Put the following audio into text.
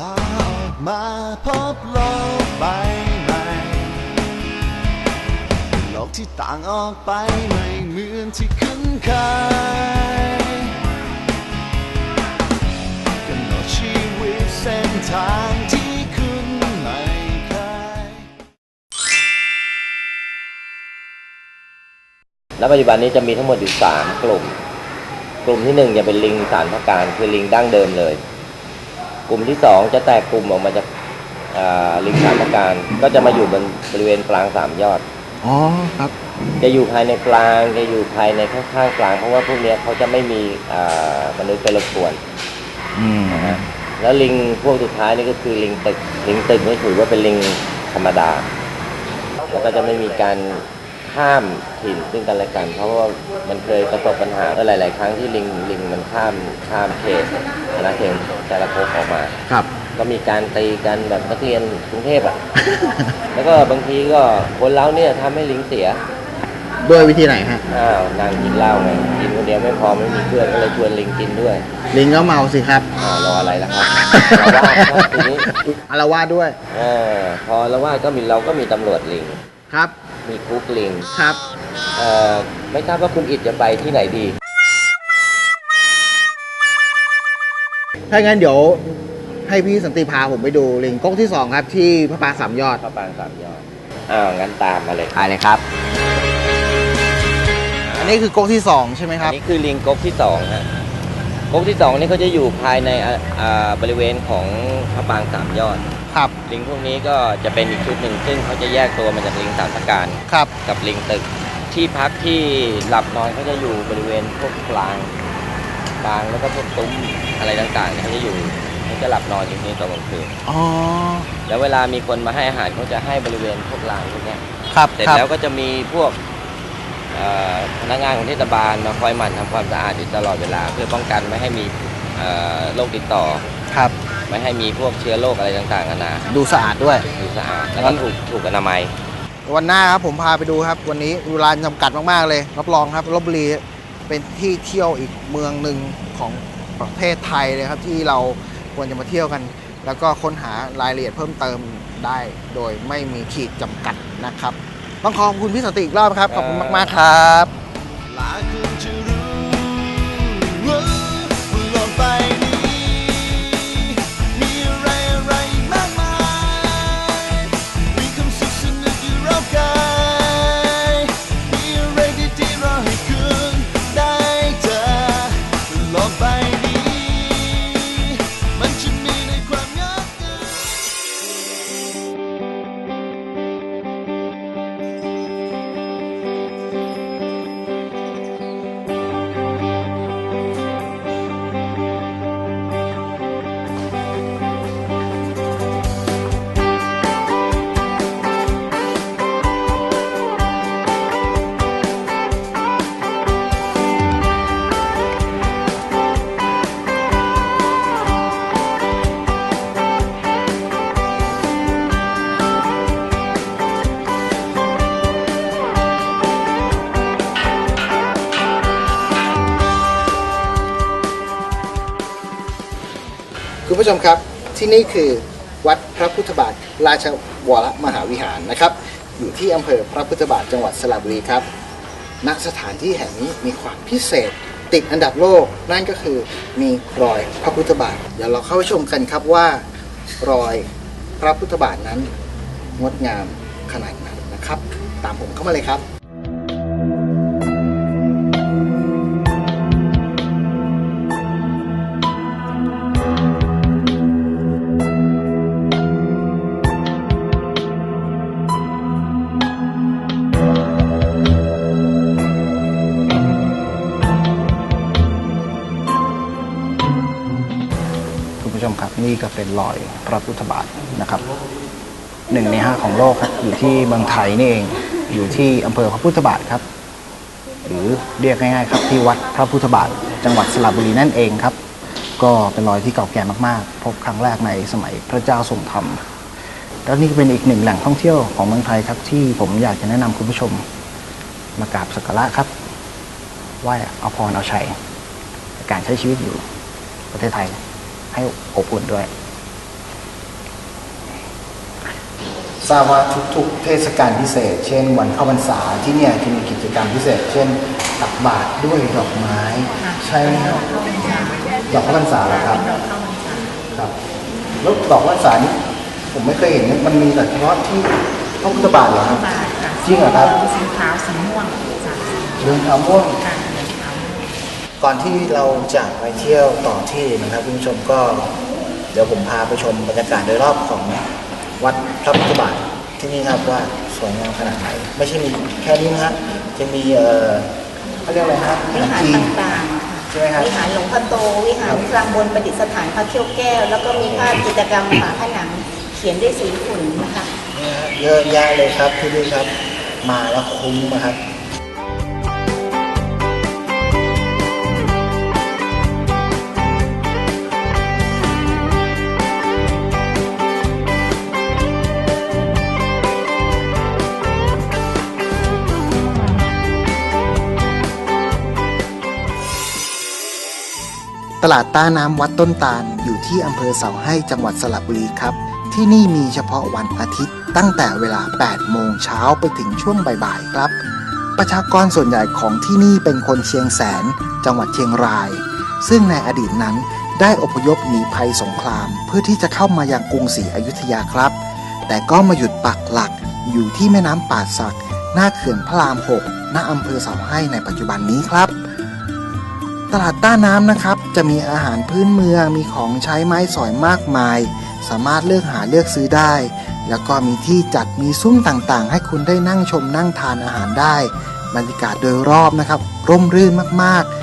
ลาออกมาพบโลกใบใหม่ โลกที่ต่างออกไปไม่เหมือนที่คุ้นเคยกำหนดชีวิตเส้นทางที่คุณไม่เคย ณปัจจุบันนี้จะมีทั้งหมดอยู่สามกลุ่ม กลุ่มที่หนึ่งจะเป็นลิงสารพักการคือลิงดั้งเดิมเลย กลุ่มที่สองจะแตกกลุ่มออกมาจากอ่าลิงสารพักการก็จะมาอยู่บนบริเวณกลางสามยอด อ๋อครับ จะอยู่ภายในกลางจะอยู่ภายในข้างๆกลาง เพราะว่าพวกเนี้ยเขาจะไม่มีอ่ามนุษย์ไปรบกวนอืมนะฮะแล้วลิงพวกสุดท้ายนี่ก็คือลิงตึกลิงตึกนี่ถือว่าเป็นลิงธรรมดาแล้วก็จะไม่มีการ ข้ามถิ่นซึ่งกันและกัน เพราะว่ามันเคยประสบปัญหาก็หลาย ๆ ครั้งที่ลิงลิงมันข้ามข้ามเขตอาณาเขตแต่ละภพออกมา ครับ ก็มีการตีกันแบบนักเรียนกรุงเทพอะ แล้วก็บางทีก็คนเราเนี่ยทำให้ลิงเสีย ด้วยวิธีไหนฮะ อ้าวนั่งกินเหล้าไงกินคนเดียวไม่พอไม่มีเพื่อนก็เลยชวนลิงกินด้วยลิงก็เมาสิครับอ่ารออะไรล่ะครับเราว่าครับทีนี้อารวาสด้วย เออพอเราว่าก็มีเราก็มีตำรวจลิง ครับ มีคุกลิงครับ เอ่อไม่ทราบว่าคุณอิดจะไปที่ไหนดี ถ้างั้นเดี๋ยวให้พี่สันติพาผมไปดูลิงก๊กที่สองครับ ที่พระปรางสามยอด พระปรางสามยอดอ้าวงั้นตามมาเลยไปเลยครับ อันนี้คือก๊กที่สองใช่ไหมคอัรับ นนี้คือลิงก๊กที่สองฮะก๊กที่สองนี่เขาจะอยู่ภายในอ่าอ่าบริเวณของพระปรางสามยอด ครับลิงพวกนี้ก็จะเป็นอีกชุดหนึ่งซึ่งเขาจะแยกตัวมาจากลิงสามประการครับกับลิงตึก ที่พักที่หลับนอนเขาจะอยู่บริเวณพวกกลางกลางแล้วก็พวกซุ้มอะไรต่างๆเนี่ยเขาจะอยู่เขาจะหลับนอนอยู่ที่นี่ตอนกลางคืนอ๋อแล้วเวลามีคนมาให้อาหารเขาจะให้บริเวณพวกลานพวกเนี้ยครับเสร็จครับแล้วก็จะมีพวกเอ่อพนักงานของเทศบาลมาคอยหมั่นทำความสะอาดอยู่ตลอดเวลา เพื่อป้องกันไม่ให้มีเอ่อโรคติดต่อ ครับ ไม่ให้มีพวกเชื้อโรคอะไรต่างๆนานาดูสะอาดด้วย ดูสะอาดแล้วก็ถูกถูกอนามัย วันหน้าครับผมพาไปดูครับ วันนี้เวลาจำกัดมากๆเลย รับรองครับลบบุรีเป็นที่เที่ยวอีกเมืองหนึ่งของประเทศไทยเลยครับที่เราควรจะมาเที่ยวกัน แล้วก็ค้นหารายละเอียดเพิ่มเติมได้ โดยไม่มีขีดจำกัดนะครับ ต้องขอบคุณพี่สันติอีกรอบครับขอบคุณมากๆครับ คุณผู้ชมครับที่นี่คือวัดพระพุทธบาทราชวรมหาวิหารนะครับ อยู่ที่อำเภอพระพุทธบาทจังหวัดสระบุรีครับณสถานที่แห่งนี้มีความพิเศษติดอันดับโลก นั่นก็คือมีรอยพระพุทธบาทเดี๋ยวเราเข้าไปชมกันครับว่ารอยพระพุทธบาทนั้นงดงามขนาดไหนนะครับ ตามผมเข้ามาเลยครับ นี่ก็เป็นรอยพระพุทธบาทนะครับหนึ่งในห้าของโลกครับอยู่ที่เมืองไทยนี่เองอยู่ที่อำเภอพระพุทธบาทครับ หรือเรียกง่ายๆครับที่วัดพระพุทธบาท จังหวัดสระบุรีนั่นเองครับ ก็เป็นรอยที่เก่าแก่มากๆ พบครั้งแรกในสมัยพระเจ้าทรงธรรมแล้วนี่ก็เป็นอีกหนึ่งแหล่งท่องเที่ยวของเมืองไทยครับ ที่ผมอยากจะแนะนำคุณผู้ชมมากราบสักการะครับไหว้เอาพรเอาชัยการใช้ชีวิตอยู่ประเทศไทย ให้อบอุ่นด้วย ทราบว่าทุกๆเทศกาลพิเศษ เช่น วันเข้าพรรษาที่นี่จะมีกิจกรรมพิเศษ เช่นตักบาตรด้วยดอกไม้ ใช่ไหมครับดอกข้าพรรษาเหรอครับครับแล้วดอกข้าพรรษานี้ผมไม่เคยเห็นมันมีแต่เฉพาะที่พระพุทธบาทเหรอครับจริงเหรอครับสีขาวสีม่วงเรื่องขาวม่วง ก่อนที่เราจะไปเที่ยวต่อที่นะครับคุณผู้ชมก็เดี๋ยวผมพาไปชมบรรยากาศโดยรอบของวัดพระพุทธบาทที่นี่ครับว่าสวยงามขนาดไหนไม่ใช่มีแค่นี้นะฮะจะมีเอ่อเขาเรียกอะไรฮะวิหารต่างๆใช่ไหมครับวิหารหลวงพ่อโตวิหารกลางบนประดิษฐานพระเขี้ยวแก้ว แล้วก็มีภาพจิตรกรรมฝาผนังเขียนด้วยสีฝุ่นนะคะเนี่ยฮะเยอะแยะเลยครับที่นี่ครับ มาแล้วคุ้มนะครับ ตลาดต้าน้ำวัดต้นตาล อยู่ที่อำเภอเสาให้จังหวัดสระบุรีครับ ที่นี่มีเฉพาะวันอาทิตย์ ตั้งแต่เวลา 8 โมงเช้าไปถึงช่วงบ่ายๆครับ ประชากรส่วนใหญ่ของที่นี่เป็นคนเชียงแสน จังหวัดเชียงราย ซึ่งในอดีตนั้นได้อพยพหนีภัยสงคราม เพื่อที่จะเข้ามายังกรุงศรีอยุธยาครับ แต่ก็มาหยุดปักหลักอยู่ที่แม่น้ำป่าสัก หน้าเขื่อนพระราม6ณอำเภอเสาให้ในปัจจุบันนี้ครับ ตลาดต้าน้ำนะครับ จะมีอาหารพื้นเมืองมีของใช้ไม้สอยมากมาย สามารถเลือกหาเลือกซื้อได้ แล้วก็มีที่จัดมีซุ้มต่างๆ ให้คุณได้นั่งชมนั่งทานอาหารได้ บรรยากาศโดยรอบนะครับ ร่มรื่นมากๆ